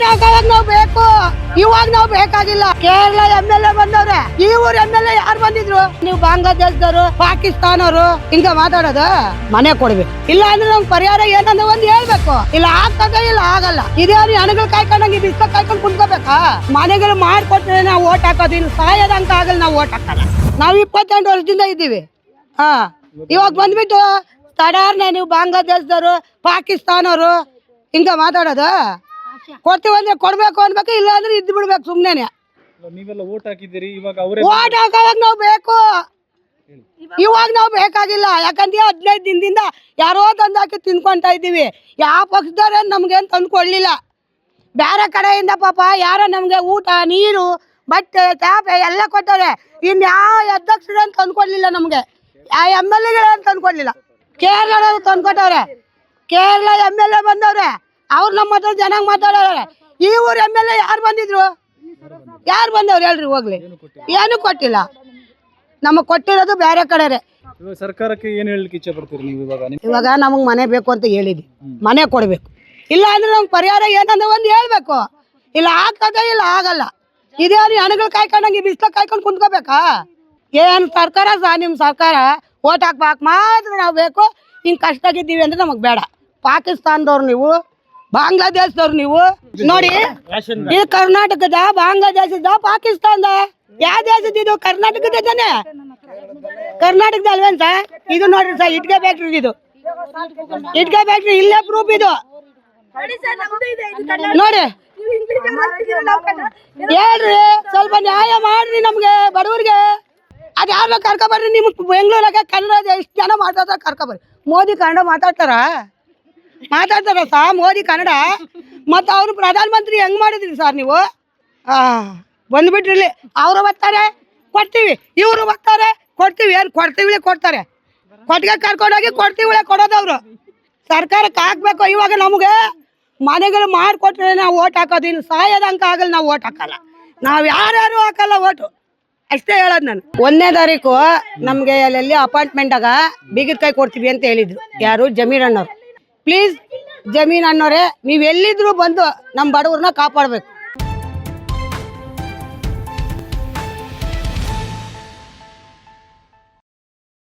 ಹಾಕೋವಾಗ ನಾವು ಬೇಕು. ಇವಾಗ ನಾವು ಬೇಕಾಗಿಲ್ಲ. ಕೇರಳ ಎಂ ಎಲ್ ಎ ಬಂದವ್ರೆ. ಈ ಊರ್ ಎಂ ಎಲ್ ಎ ಯಾರು ಬಂದಿದ್ರು? ನೀವು ಬಾಂಗ್ಲಾದೇಶದವರು, ಪಾಕಿಸ್ತಾನವರು. ಹಿಂಗ ಮಾತಾಡೋದು? ಮನೆ ಕೊಡ್ಬೇಕು. ಇಲ್ಲ ಅಂದ್ರೆ ನಮ್ಗೆ ಪರಿಹಾರ ಏನಂದ್ರೆ ಒಂದ್ ಹೇಳ್ಬೇಕು. ಇಲ್ಲ ಆಗ್ತದೆ ಇಲ್ಲ ಆಗಲ್ಲ. ಇದೇನು ಹಣಗಳು ಕಾಯ್ಕೊಂಡಂಗೆ ಬಿಸ್ಲ ಕಾಯ್ಕೊಂಡು ಕುಂತ್ಕೋಬೇಕಾ? ಮನೆಗಳು ಮಾಡ್ಕೊಟ್ರೆ ನಾವು ಓಟ್ ಹಾಕೋದು ಇಲ್ಲಿ. ಸಾಯೋದಂತ ಆಗಲ್ಲ ನಾವು ಓಟ್ ಹಾಕಲ್ಲ. ನಾವು ಇಪ್ಪತ್ತೆಂಟು ವರ್ಷದಿಂದ ಇದ್ದೀವಿ. ಹಾ. ಇವಾಗ ಬಂದ್ಬಿಟ್ಟು ತಡಾರ್ನೆ ನೀವು ಬಾಂಗ್ಲಾದೇಶದವರು, ಪಾಕಿಸ್ತಾನವರು. ಹಿಂಗ ಮಾತಾಡೋದು? ಕೊಡ್ತೀವಿ ಅಂದ್ರೆ ಕೊಡ್ಬೇಕು ಅನ್ಬೇಕು ಇಲ್ಲ ಅಂದ್ರೆ ಇದ್ದು ಬಿಡ್ಬೇಕು ಸುಮ್ಮನೆ ನೀವೆಲ್ಲ ಓಟ್ ಹಾಕಿದ್ದೀರಿ ಇವಾಗ ಅವರೇ ಓಟ್ ಹಾಕೋವಾಗ ನಾವು ಬೇಕು. ಇವಾಗ ನಾವು ಬೇಕಾಗಿಲ್ಲ ಯಾಕಂದ್ರೆ ಹದಿನೈದು ದಿನದಿಂದ ಯಾರೋ ತಂದು ಹಾಕಿ ತಿನ್ಕೊಂತ ಇದ್ದೀವಿ. ಯಾವ ಪಕ್ಷದವ್ರೆ ನಮ್ಗೇನು ತಂದು ಕೊಡ್ಲಿಲ್ಲ. ಬೇರೆ ಕಡೆಯಿಂದ ಪಾಪ ಯಾರೋ ನಮಗೆ ಊಟ ನೀರು ಬಟ್ಟೆ ಚಾಪೆ ಎಲ್ಲ ಕೊಟ್ಟವ್ರೆ. ಇನ್ನು ಯಾವ ಅಧ್ಯಕ್ಷರೇನು ತಂದು ಕೊಡ್ಲಿಲ್ಲ ನಮಗೆ. ಯಾವ ಎಂ ಎಲ್ ಎಗಳೇನು ತಂದು ಕೊಡ್ಲಿಲ್ಲ. ಕೇರಳದವ್ರು ತಂದು ಕೊಟ್ಟವ್ರೆ. ಕೇರಳ ಎಂ ಎಲ್ ಎ ಬಂದವ್ರೆ. ಅವ್ರು ನಮ್ಮ ಹತ್ರ ಚೆನ್ನಾಗಿ ಮಾತಾಡೋರೆ ಈ ಊರು ಎಂ ಎಲ್ ಎ ಯಾರು ಬಂದಿದ್ರು? ಯಾರು ಬಂದವ್ರು ಹೇಳ್ರಿ ಹೋಗ್ಲಿ. ಏನು ಕೊಟ್ಟಿಲ್ಲ. ನಮಗೆ ಕೊಟ್ಟಿರೋದು ಬೇರೆ ಕಡೆರೆ. ಸರ್ಕಾರಕ್ಕೆ ಏನ್ ಹೇಳಲಿಕ್ಕೆ ಇಚ್ಛೆ ಪಡ್ತೀರಿ ನೀವು ಇವಾಗ? ನಮಗ್? ಇವಾಗ ನಮಗೆ ಮನೆ ಬೇಕು ಅಂತ ಹೇಳಿದ್ವಿ. ಮನೆ ಕೊಡಬೇಕು. ಇಲ್ಲ ಅಂದ್ರೆ ನಮ್ಗೆ ಪರಿಹಾರ ಏನಂದ್ರೆ ಒಂದು ಹೇಳ್ಬೇಕು. ಇಲ್ಲ ಆಗ್ತದೆ ಇಲ್ಲ ಆಗಲ್ಲ. ಇದೇ ಹಣಗಳು ಕಾಯ್ಕೊಂಡಂಗೆ ಬಿಸ್ತ ಕಾಯ್ಕೊಂಡು ಕುಂತ್ಕೋಬೇಕಾ? ಏನು ಸರ್ಕಾರ ಸಹ ನಿಮ್ಮ ಸರ್ಕಾರ ಓಟ್ ಹಾಕ್ಬೇಕು. ಮಾತ್ರ ನಾವು ಬೇಕು. ಹಿಂಗೆ ಕಷ್ಟಾಗಿದ್ದೀವಿ ಅಂದ್ರೆ ನಮಗೆ ಬೇಡ. ಪಾಕಿಸ್ತಾನದವ್ರು ನೀವು ಬಾಂಗ್ಲಾದೇಶದವ್ರು ನೀವು? ನೋಡಿ ಇದು ಕರ್ನಾಟಕದ ಬಾಂಗ್ಲಾದೇಶದ ಪಾಕಿಸ್ತಾನದ. ಯಾವ ದೇಶದ ಇದು? ಕರ್ನಾಟಕದ ತಾನೆ? ಕರ್ನಾಟಕದ ಅಲ್ವೇನ್ ಸರ್? ಇದು ನೋಡ್ರಿ ಸರ್ ಇಟ್ಕೆ ಫ್ಯಾಕ್ಟ್ರಿ ಇದು. ಇಟ್ಕೆ ಫ್ಯಾಕ್ಟ್ರಿ ಇಲ್ಲೇ ಪ್ರೂಫ್ ಇದು. ನೋಡಿ. ಹೇಳ್ರಿ ಸ್ವಲ್ಪ ನ್ಯಾಯ ಮಾಡ್ರಿ ನಮ್ಗೆ ಬಡವರಿಗೆ. ಅದ್ ಯಾರನ್ನ ಕರ್ಕೊಬರ್ರಿ ನಿಮ್ ಬೆಂಗಳೂರಾಗ ಕನ್ನಡ ಎಷ್ಟು ಜನ ಮಾತಾಡ್ತಾರ ಕರ್ಕೊಬರ್ರಿ ಮೋದಿ ಕನ್ನಡ ಮಾತಾಡ್ತಾರ? ಮಾತಾಡ್ತಾರ ಸಾ, ಮೋದಿ ಕನ್ನಡ. ಮತ್ತು ಅವರು ಪ್ರಧಾನ ಮಂತ್ರಿ ಹೆಂಗ್ ಮಾಡಿದ್ರಿ ಸರ್ ನೀವು? ಆ ಬಂದ್ಬಿಟ್ರಿ ಇಲ್ಲಿ ಅವರು ಬರ್ತಾರೆ, ಕೊಡ್ತೀವಿ. ಇವರು ಬರ್ತಾರೆ, ಕೊಡ್ತೀವಿ. ಏನು ಕೊಡ್ತೀವಿ ಕೊಡ್ತಾರೆ. ಕೊಟ್ಟಿಗೆ ಕರ್ಕೊಂಡೋಗಿ ಕೊಡ್ತೀವಿ ಕೊಡೋದವ್ರು ಸರ್ಕಾರಕ್ಕೆ ಹಾಕ್ಬೇಕು ಇವಾಗ ನಮಗೆ. ಮನೆಗಳು ಮಾಡಿಕೊಟ್ರೆ ನಾವು ಓಟ್ ಹಾಕೋದು. ಇನ್ನು ಸಾಯೋದಂಕ ಆಗಲ್ಲ, ನಾವು ಓಟ್ ಹಾಕಲ್ಲ. ನಾವು ಯಾರ್ಯಾರು ಹಾಕಲ್ಲ ಓಟು. ಅಷ್ಟೇ ಹೇಳೋದು ನಾನು. ಒಂದನೇ ತಾರೀಕು ನಮಗೆ ಅಲ್ಲೆಲ್ಲಿ ಅಪಾಯಿಂಟ್ಮೆಂಟಾಗ ಬೀಗದ ಕೈ ಕೊಡ್ತೀವಿ ಅಂತ ಹೇಳಿದ್ರು. ಯಾರು? ಜಮೀರ್ ಅಣ್ಣವ್ರು ಪ್ಲೀಸ್ ಜಮೀನ್ ಅನ್ನೋರೆ ಎಲ್ಲಿದ್ರು ಬಂದು ನಮ್ಮ ಬಡವ್ರನ್ನ ಕಾಪಾಡಬೇಕು.